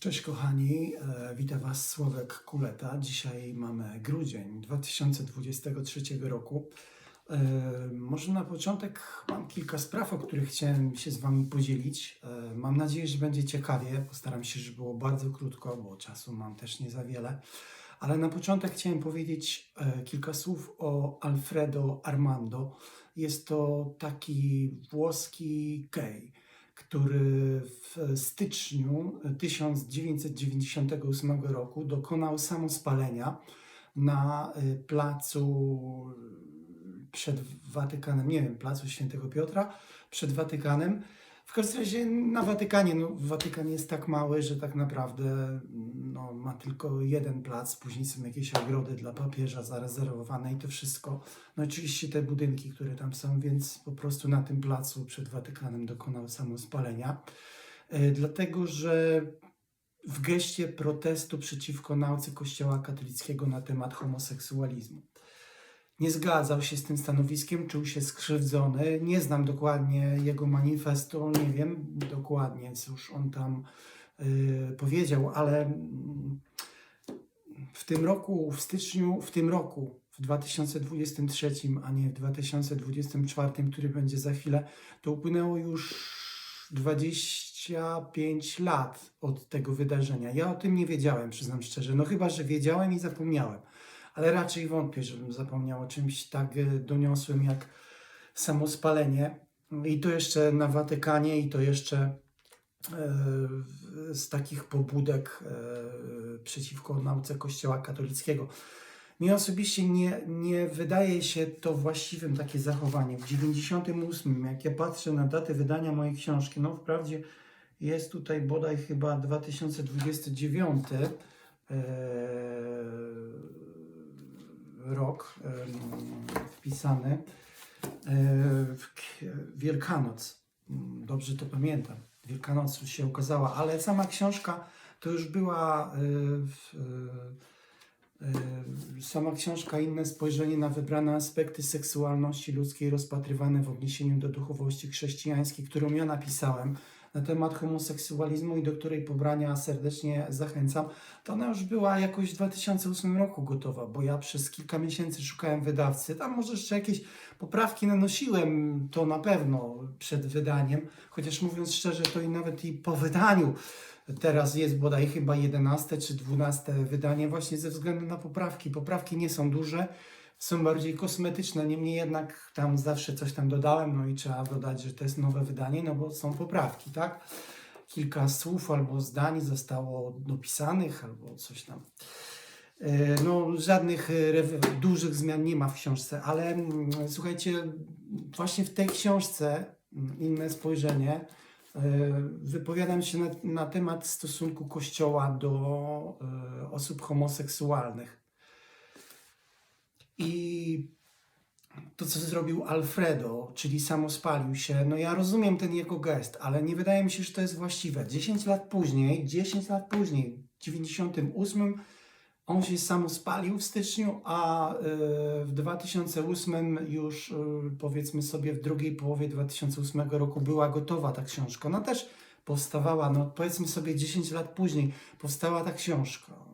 Cześć kochani, e, witam Was Sławek Kuleta. Dzisiaj mamy grudzień 2023 roku. E, Może na początek mam kilka spraw, o których chciałem się z Wami podzielić. E, Mam nadzieję, że będzie ciekawie. Postaram się, żeby było bardzo krótko, bo czasu mam też nie za wiele. Ale na początek chciałem powiedzieć kilka słów o Alfredo Armando. Jest to taki włoski gej który w styczniu 1998 roku dokonał samospalenia na y, placu przed Watykanem, nie wiem, placu Świętego Piotra, przed Watykanem. W każdym razie na Watykanie, no Watykan jest tak mały, że tak naprawdę no, ma tylko jeden plac, później są jakieś ogrody dla papieża zarezerwowane i to wszystko. No oczywiście te budynki, które tam są, więc po prostu na tym placu przed Watykanem dokonał samospalenia. E, Dlatego, że w geście protestu przeciwko nauce Kościoła katolickiego na temat homoseksualizmu. Nie zgadzał się z tym stanowiskiem, czuł się skrzywdzony. Nie znam dokładnie jego manifestu, nie wiem dokładnie, cóż on tam y, powiedział, ale mm, w tym roku, w styczniu, w tym roku, w 2023, a nie w 2024, który będzie za chwilę, to upłynęło już 25 lat od tego wydarzenia. Ja o tym nie wiedziałem, przyznam szczerze. No chyba, że wiedziałem i zapomniałem. Ale raczej wątpię, żebym zapomniał o czymś tak e, doniosłym jak samospalenie. I to jeszcze na Watykanie, i to jeszcze e, z takich pobudek e, przeciwko nauce Kościoła katolickiego. Mi osobiście nie, nie wydaje się to właściwym takie zachowanie. W 98, jak ja patrzę na datę wydania mojej książki, no wprawdzie jest tutaj bodaj chyba 2029 e, rok wpisany, Wielkanoc. Dobrze to pamiętam. Wielkanoc już się ukazała, ale sama książka to już była e, e, sama książka inne spojrzenie na wybrane aspekty seksualności ludzkiej rozpatrywane w odniesieniu do duchowości chrześcijańskiej, którą ja napisałem na temat homoseksualizmu i do której pobrania serdecznie zachęcam, to ona już była jakoś w 2008 roku gotowa, bo ja przez kilka miesięcy szukałem wydawcy. Tam może jeszcze jakieś poprawki nanosiłem, to na pewno przed wydaniem, chociaż mówiąc szczerze, to i nawet i po wydaniu Teraz jest bodaj chyba 11 czy 12 wydanie, właśnie ze względu na poprawki. Poprawki nie są duże, są bardziej kosmetyczne, niemniej jednak tam zawsze coś tam dodałem, no i trzeba dodać, że to jest nowe wydanie, no bo są poprawki, tak? Kilka słów albo zdań zostało dopisanych, albo coś tam. E, No, żadnych e, dużych zmian nie ma w książce, ale mm, słuchajcie, właśnie w tej książce mm, inne spojrzenie e, wypowiadam się na, na temat stosunku Kościoła do osób homoseksualnych. I to, co zrobił Alfredo, czyli samospalił się, no ja rozumiem ten jego gest, ale nie wydaje mi się, że to jest właściwe. 10 lat później, 10 lat później, w 98 on się samospalił w styczniu, a y, w 2008 już y, powiedzmy sobie w drugiej połowie 2008 roku była gotowa ta książka. Ona też powstawała, no powiedzmy sobie 10 lat później powstała ta książka.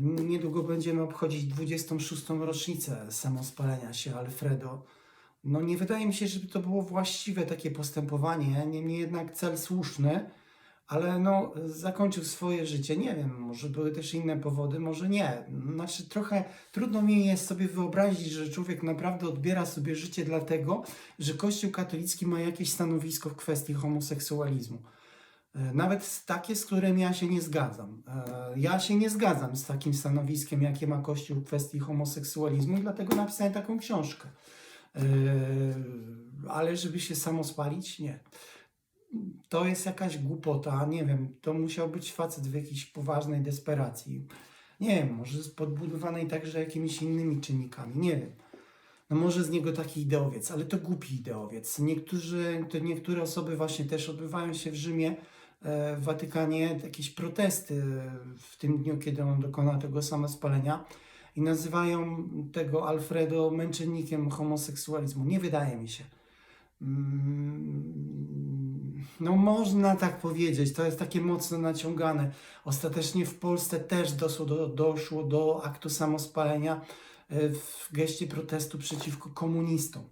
Niedługo będziemy obchodzić 26. rocznicę samospalenia się Alfredo. No nie wydaje mi się, żeby to było właściwe takie postępowanie, niemniej jednak cel słuszny, ale no zakończył swoje życie. Nie wiem, może były też inne powody, może nie. Znaczy trochę trudno mi jest sobie wyobrazić, że człowiek naprawdę odbiera sobie życie dlatego, że Kościół katolicki ma jakieś stanowisko w kwestii homoseksualizmu. E, Nawet takie, z którym ja się nie zgadzam. E, Ja się nie zgadzam z takim stanowiskiem, jakie ma Kościół w kwestii homoseksualizmu dlatego napisałem taką książkę. E, Ale żeby się samo spalić, nie. To jest jakaś głupota, nie wiem, to musiał być facet w jakiejś poważnej desperacji. Nie wiem, może podbudowanej także jakimiś innymi czynnikami, nie wiem. No może z niego taki ideowiec, ale to głupi ideowiec. Niektórzy, to niektóre osoby właśnie też odbywają się w Rzymie, w Watykanie jakieś protesty w tym dniu, kiedy on dokona tego samospalenia i nazywają tego Alfredo męczennikiem homoseksualizmu. Nie wydaje mi się. Mm, No można tak powiedzieć, to jest takie mocno naciągane. Ostatecznie w Polsce też doszło do, doszło do aktu samospalenia e, w geście protestu przeciwko komunistom.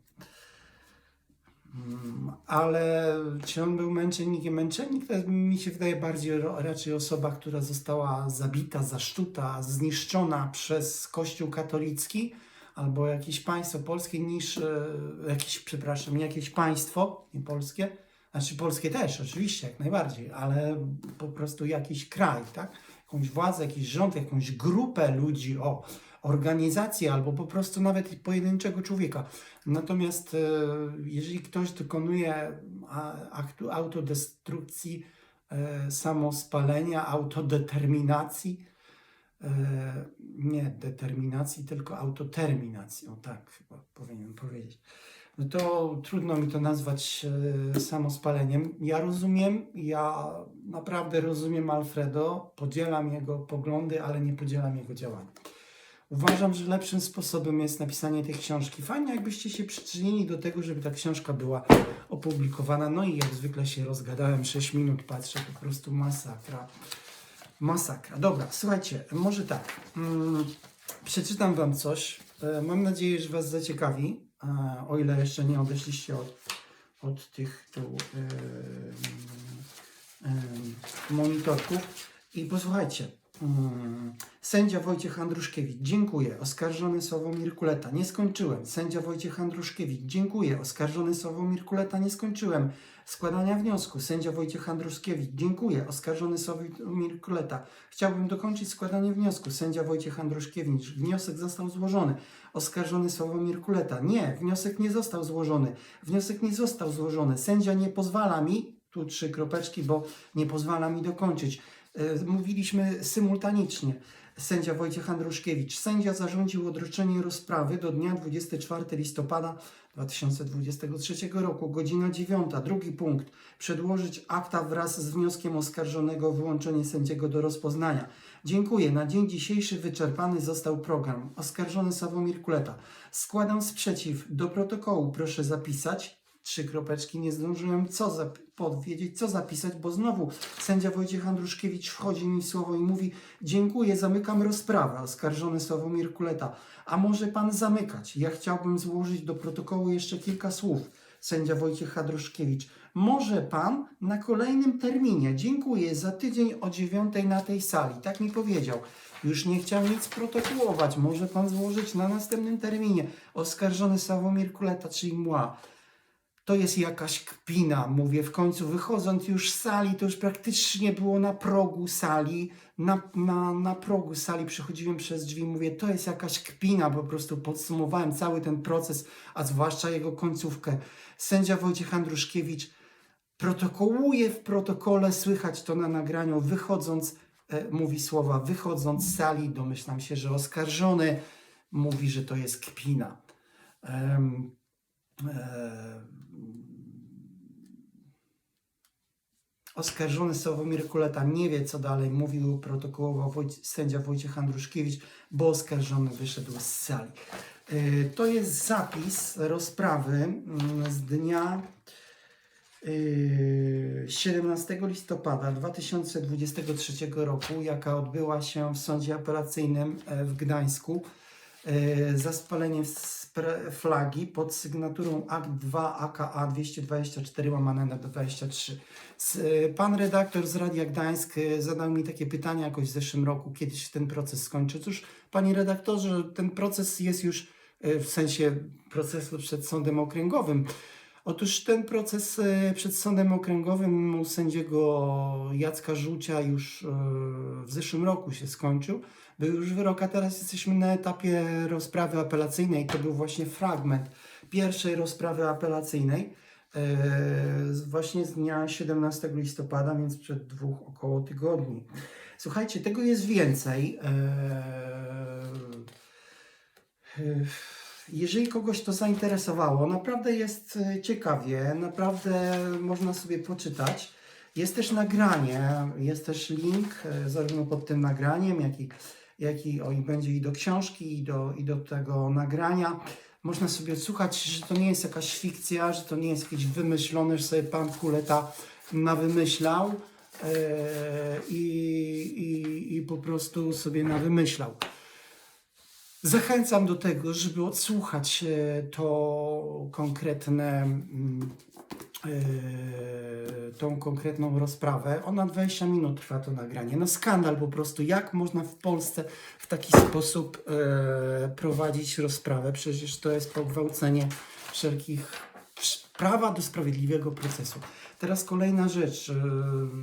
Mm, Ale czy on był męczennikiem? Męczennik to mi się wydaje bardziej raczej osoba, która została zabita, zaszczuta, zniszczona przez Kościół katolicki albo jakieś państwo polskie niż e, jakieś, przepraszam, jakieś państwo, nie polskie, znaczy polskie też, oczywiście, jak najbardziej, ale po prostu jakiś kraj, tak? Jakąś władzę, jakiś rząd, jakąś grupę ludzi, o, organizację albo po prostu nawet pojedynczego człowieka. Natomiast e, jeżeli ktoś dokonuje aktu autodestrukcji, e, samospalenia, autodeterminacji, e, nie determinacji, tylko autoterminacji, tak chyba powinienem powiedzieć, no to trudno mi to nazwać samospaleniem. Ja rozumiem, ja naprawdę rozumiem Alfredo, podzielam jego poglądy, ale nie podzielam jego działań. Uważam, że lepszym sposobem jest napisanie tej książki. Fajnie, jakbyście się przyczynili do tego, żeby ta książka była opublikowana. No i jak zwykle się rozgadałem 6 minut, patrzę, po prostu masakra. Masakra. Dobra, słuchajcie, może tak. Mm, przeczytam Wam coś. E, Mam nadzieję, że Was zaciekawi, e, o ile jeszcze nie odeszliście od, od tych tu e, monitorków. I posłuchajcie. Mm, Sędzia Wojciech Andruszkiewicz, dziękuję. Oskarżony Sławomir Kuleta, nie skończyłem. Sędzia Wojciech Andruszkiewicz, dziękuję. Oskarżony Sławomir Kuleta, nie skończyłem. Składania wniosku. Sędzia Wojciech Andruszkiewicz, dziękuję. Oskarżony Sławomir Kuleta. Chciałbym dokończyć składanie wniosku. Sędzia Wojciech Andruszkiewicz, wniosek został złożony. Oskarżony Sławomir Kuleta, nie, wniosek nie został złożony. Wniosek nie został złożony. Sędzia nie pozwala mi, tu trzy kropeczki, bo nie pozwala mi dokończyć. E, Mówiliśmy symultanicznie. Sędzia Wojciech Andruszkiewicz. Sędzia zarządził odroczenie rozprawy do dnia 24 listopada 2023 roku, godzina 9. Drugi punkt. Przedłożyć akta wraz z wnioskiem oskarżonego o wyłączenie sędziego do rozpoznania. Dziękuję. Na dzień dzisiejszy wyczerpany został program. Oskarżony Sławomir Kuleta. Składam sprzeciw. Do protokołu proszę zapisać trzy kropeczki, nie zdążyłem co powiedzieć, co zapisać, bo znowu sędzia Wojciech Andruszkiewicz wchodzi mi w słowo i mówi dziękuję, zamykam rozprawę, oskarżony Sławomir Kuleta. A może pan zamykać? Ja chciałbym złożyć do protokołu jeszcze kilka słów. Sędzia Wojciech Andruszkiewicz. Może pan na kolejnym terminie, dziękuję, za tydzień o dziewiątej na tej sali. Tak mi powiedział. Już nie chciał nic protokołować. Może pan złożyć na następnym terminie. Oskarżony Sławomir Kuleta, czyli mła to jest jakaś kpina, mówię, w końcu wychodząc już z sali, to już praktycznie było na progu sali, na, na, na progu sali przechodziłem przez drzwi, mówię, to jest jakaś kpina, po prostu podsumowałem cały ten proces, a zwłaszcza jego końcówkę. Sędzia Wojciech Andruszkiewicz protokołuje w protokole, słychać to na nagraniu, wychodząc, e, mówi słowa, wychodząc z sali, domyślam się, że oskarżony mówi, że to jest kpina. Em, e, Oskarżony Sławomir Kuleta nie wie, co dalej mówił, protokołował Wojc- sędzia Wojciech Andruszkiewicz, bo oskarżony wyszedł z sali. Y, To jest zapis rozprawy mm, z dnia y, 17 listopada 2023 roku, jaka odbyła się w Sądzie Apelacyjnym e, w Gdańsku e, za spalenie spre- flagi pod sygnaturą akt 2 AKA 224 łamane na 23. S- e, Pan redaktor z Radia Gdańsk e, zadał mi takie pytanie jakoś w zeszłym roku, kiedy się ten proces skończy. Otóż, panie redaktorze, ten proces jest już e, w sensie procesu przed sądem okręgowym. Otóż ten proces e, przed sądem okręgowym u sędziego Jacka Żółcia już e, w zeszłym roku się skończył. Był już wyrok, a teraz jesteśmy na etapie rozprawy apelacyjnej. To był właśnie fragment pierwszej rozprawy apelacyjnej, e, właśnie z dnia 17 listopada, więc przed dwóch około tygodni. Słuchajcie, tego jest więcej. E, e, jeżeli kogoś to zainteresowało, naprawdę jest e, ciekawie, naprawdę można sobie poczytać. Jest też nagranie, jest też link e, zarówno pod tym nagraniem, jak i, jak i, o, i będzie i do książki, i do, i do tego nagrania. Można sobie odsłuchać, że to nie jest jakaś fikcja, że to nie jest jakieś wymyślone, że sobie pan Kuleta nawymyślał e, i, i, i po prostu sobie nawymyślał. Zachęcam do tego, żeby odsłuchać e, to konkretne, mm, e, tą konkretną rozprawę. Ona 20 minut trwa to nagranie. No skandal po prostu, jak można w Polsce w taki sposób e, prowadzić rozprawę. Przecież to jest pogwałcenie wszelkich prawa do sprawiedliwego procesu. Teraz kolejna rzecz.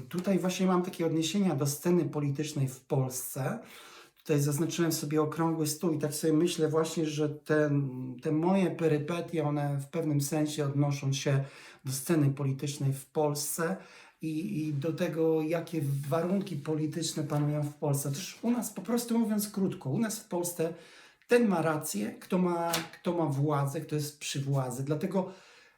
Tutaj właśnie mam takie odniesienia do sceny politycznej w Polsce. Tutaj zaznaczyłem sobie okrągły stół i tak sobie myślę właśnie, że te, te moje perypetie, one w pewnym sensie odnoszą się do sceny politycznej w Polsce i, i do tego, jakie warunki polityczne panują w Polsce. Też u nas, po prostu mówiąc krótko, u nas w Polsce ten ma rację, kto ma, kto ma władzę, kto jest przy władzy. Dlatego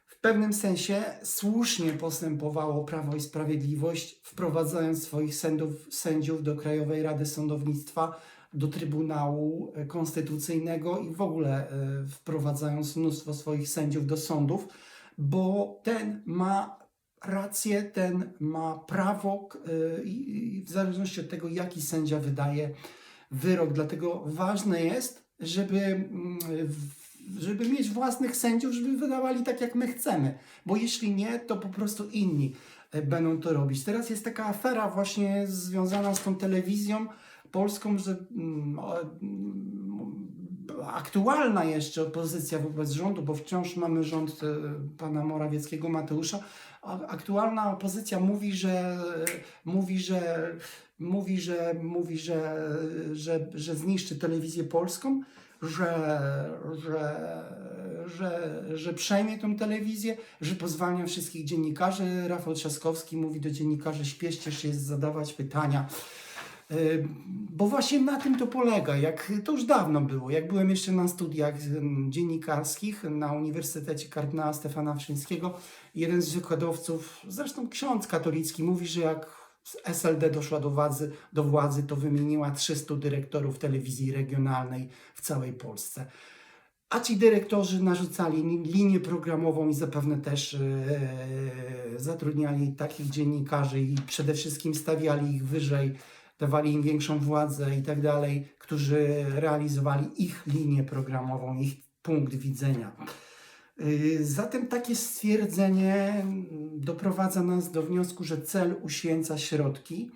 w pewnym sensie słusznie postępowało Prawo i Sprawiedliwość, wprowadzając swoich sędziów, sędziów do Krajowej Rady Sądownictwa, do Trybunału Konstytucyjnego i w ogóle e, wprowadzając mnóstwo swoich sędziów do sądów, bo ten ma rację, ten ma prawo e, i w zależności od tego, jaki sędzia wydaje wyrok. Dlatego ważne jest, żeby, mm, żeby mieć własnych sędziów, żeby wydawali tak, jak my chcemy. Bo jeśli nie, to po prostu inni e, będą to robić. Teraz jest taka afera właśnie związana z tą telewizją polską, że mm, mm, aktualna jeszcze opozycja wobec rządu, bo wciąż mamy rząd e, pana Morawieckiego Mateusza, aktualna opozycja mówi, że mówi, że mówi, że mówi, że, że, że zniszczy telewizję polską, że, że, że, że przejmie tą telewizję, że pozwalnia wszystkich dziennikarzy. Rafał Trzaskowski mówi do dziennikarzy, śpieszcie się zadawać pytania. Bo właśnie na tym to polega. Jak, to już dawno było. Jak byłem jeszcze na studiach dziennikarskich na Uniwersytecie kardynała Stefana Wyszyńskiego, jeden z wykładowców, zresztą ksiądz katolicki, mówi, że jak SLD doszła do władzy, do władzy, to wymieniła 300 dyrektorów telewizji regionalnej w całej Polsce. A ci dyrektorzy narzucali li- linię programową i zapewne też e, zatrudniali takich dziennikarzy i przede wszystkim stawiali ich wyżej, dawali im większą władzę i tak dalej, którzy realizowali ich linię programową, ich punkt widzenia. Y, Zatem takie stwierdzenie doprowadza nas do wniosku, że cel uświęca środki.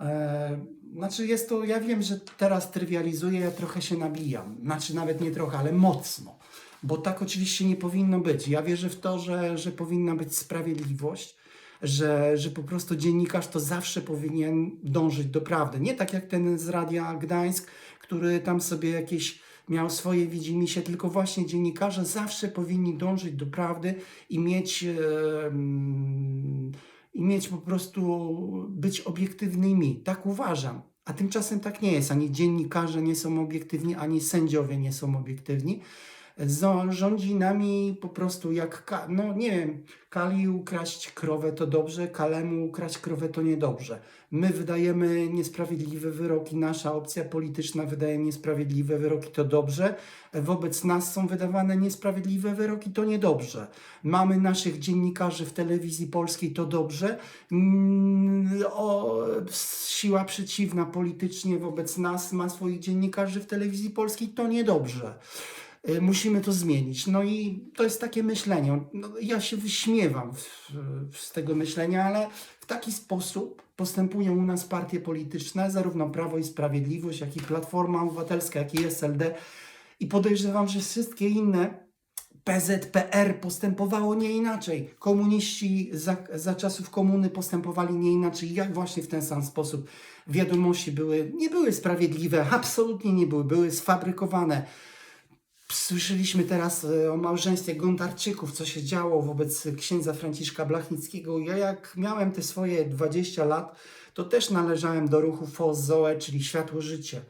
E, Znaczy jest to, ja wiem, że teraz trywializuję, ja trochę się nabijam. Znaczy nawet nie trochę, ale mocno. Bo tak oczywiście nie powinno być. Ja wierzę w to, że, że powinna być sprawiedliwość, że, że po prostu dziennikarz to zawsze powinien dążyć do prawdy. Nie tak jak ten z Radia Gdańsk, który tam sobie jakieś miał swoje widzimisię, tylko właśnie dziennikarze zawsze powinni dążyć do prawdy i mieć, mm, i mieć po prostu być obiektywnymi. Tak uważam. A tymczasem tak nie jest. Ani dziennikarze nie są obiektywni, ani sędziowie nie są obiektywni. Rządzi nami po prostu jak, no nie wiem, Kali ukraść krowę to dobrze, Kalemu ukraść krowę to niedobrze. My wydajemy niesprawiedliwe wyroki, nasza opcja polityczna wydaje niesprawiedliwe wyroki, to dobrze. Wobec nas są wydawane niesprawiedliwe wyroki, to niedobrze. Mamy naszych dziennikarzy w telewizji polskiej, to dobrze. Mm, O, siła przeciwna politycznie wobec nas ma swoich dziennikarzy w telewizji polskiej, to niedobrze. Y, Musimy to zmienić. No i to jest takie myślenie. No, ja się wyśmiewam w, w, z tego myślenia, ale w taki sposób postępują u nas partie polityczne, zarówno Prawo i Sprawiedliwość, jak i Platforma Obywatelska, jak i SLD. I podejrzewam, że wszystkie inne PZPR postępowało nie inaczej. Komuniści za, za czasów komuny postępowali nie inaczej. Jak właśnie w ten sam sposób wiadomości były, nie były sprawiedliwe, absolutnie nie były, były sfabrykowane. Słyszeliśmy teraz e, o małżeństwie Gontarczyków, co się działo wobec księdza Franciszka Blachnickiego. Ja jak miałem te swoje 20 lat, to też należałem do ruchu FOZOE, czyli Światło Życie,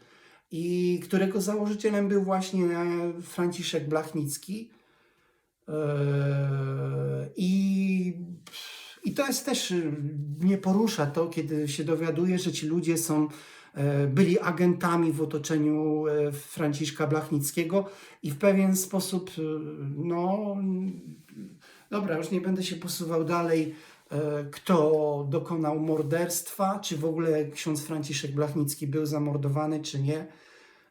i którego założycielem był właśnie e, Franciszek Blachnicki. Eee, I, I to jest też, mnie porusza to, kiedy się dowiaduję, że ci ludzie są, e, byli agentami w otoczeniu e, Franciszka Blachnickiego i w pewien sposób, y, no, dobra, już nie będę się posuwał dalej. e, kto dokonał morderstwa, czy w ogóle ksiądz Franciszek Blachnicki był zamordowany, czy nie.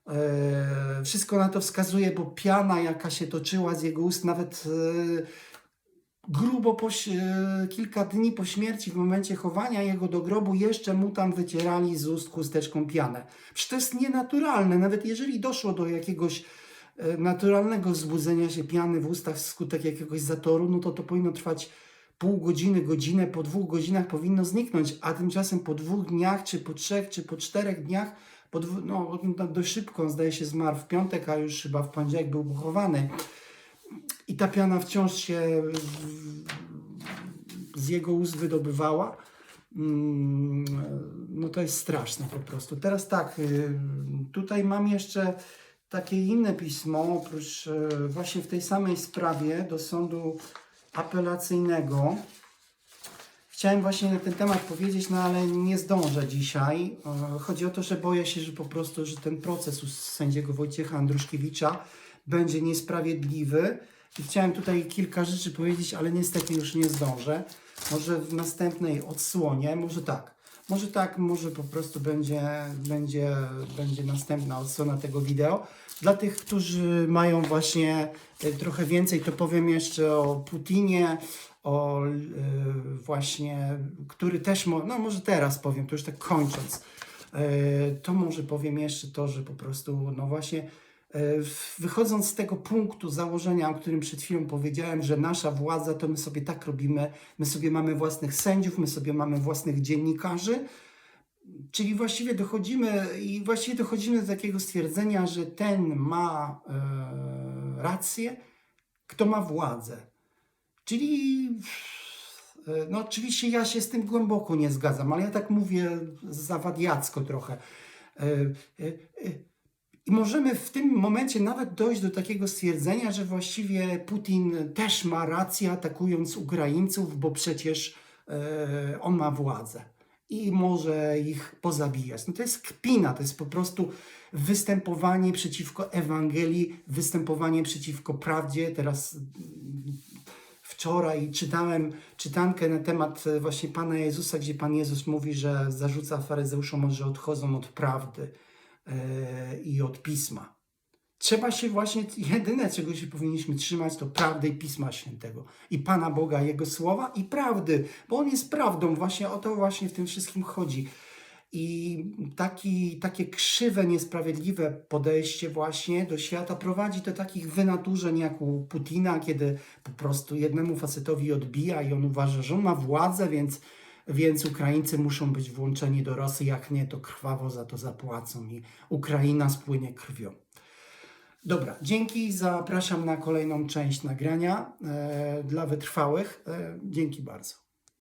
E, Wszystko na to wskazuje, bo piana, jaka się toczyła z jego ust, nawet e, grubo po, e, kilka dni po śmierci, w momencie chowania jego do grobu, jeszcze mu tam wycierali z ust chusteczką pianę. Przecież to jest nienaturalne, nawet jeżeli doszło do jakiegoś e, naturalnego wzbudzenia się piany w ustach wskutek jakiegoś zatoru, no to to powinno trwać pół godziny, godzinę, po dwóch godzinach powinno zniknąć, a tymczasem po dwóch dniach, czy po trzech, czy po czterech dniach, po no no, dość szybko, zdaje się zmarł w piątek, a już chyba w poniedziałek był pochowany. I ta piana wciąż się z jego ust wydobywała. Mm, No to jest straszne po prostu. Teraz tak, y, tutaj mam jeszcze takie inne pismo, oprócz y, właśnie w tej samej sprawie do sądu apelacyjnego. Chciałem właśnie na ten temat powiedzieć, no ale nie zdążę dzisiaj. Chodzi o to, że boję się, że po prostu, że ten proces u sędziego Wojciecha Andruszkiewicza będzie niesprawiedliwy. I chciałem tutaj kilka rzeczy powiedzieć, ale niestety już nie zdążę. Może w następnej odsłonie, może tak. Może tak, może po prostu będzie, będzie, będzie następna odsłona tego wideo. Dla tych, którzy mają właśnie e, trochę więcej, to powiem jeszcze o Putinie, o e, właśnie, który też, mo- no może teraz powiem, to już tak kończąc, e, to może powiem jeszcze to, że po prostu, no właśnie, wychodząc z tego punktu założenia, o którym przed chwilą powiedziałem, że nasza władza, to my sobie tak robimy, my sobie mamy własnych sędziów, my sobie mamy własnych dziennikarzy, Czyli właściwie dochodzimy i właściwie dochodzimy do takiego stwierdzenia, że ten ma e, rację, kto ma władzę. Czyli e, no oczywiście ja się z tym głęboko nie zgadzam, ale ja tak mówię zawadiacko trochę. E, e, e, I możemy w tym momencie nawet dojść do takiego stwierdzenia, że właściwie Putin też ma rację atakując Ukraińców, bo przecież e, on ma władzę i może ich pozabijać. No to jest kpina, to jest po prostu występowanie przeciwko Ewangelii, występowanie przeciwko prawdzie. Teraz mm, wczoraj czytałem czytankę na temat e, właśnie Pana Jezusa, gdzie Pan Jezus mówi, że zarzuca faryzeuszom, że odchodzą od prawdy i od Pisma. Trzeba się właśnie, jedyne czego się powinniśmy trzymać, to prawdy i Pisma Świętego. I Pana Boga, Jego słowa i prawdy, bo On jest prawdą. Właśnie o to właśnie w tym wszystkim chodzi. I taki, takie krzywe, niesprawiedliwe podejście właśnie do świata prowadzi do takich wynaturzeń jak u Putina, kiedy po prostu jednemu facetowi odbija i on uważa, że on ma władzę, więc, więc Ukraińcy muszą być włączeni do Rosji, jak nie, to krwawo za to zapłacą i Ukraina spłynie krwią. Dobra, dzięki. Zapraszam na kolejną część nagrania e, dla wytrwałych. E, dzięki bardzo.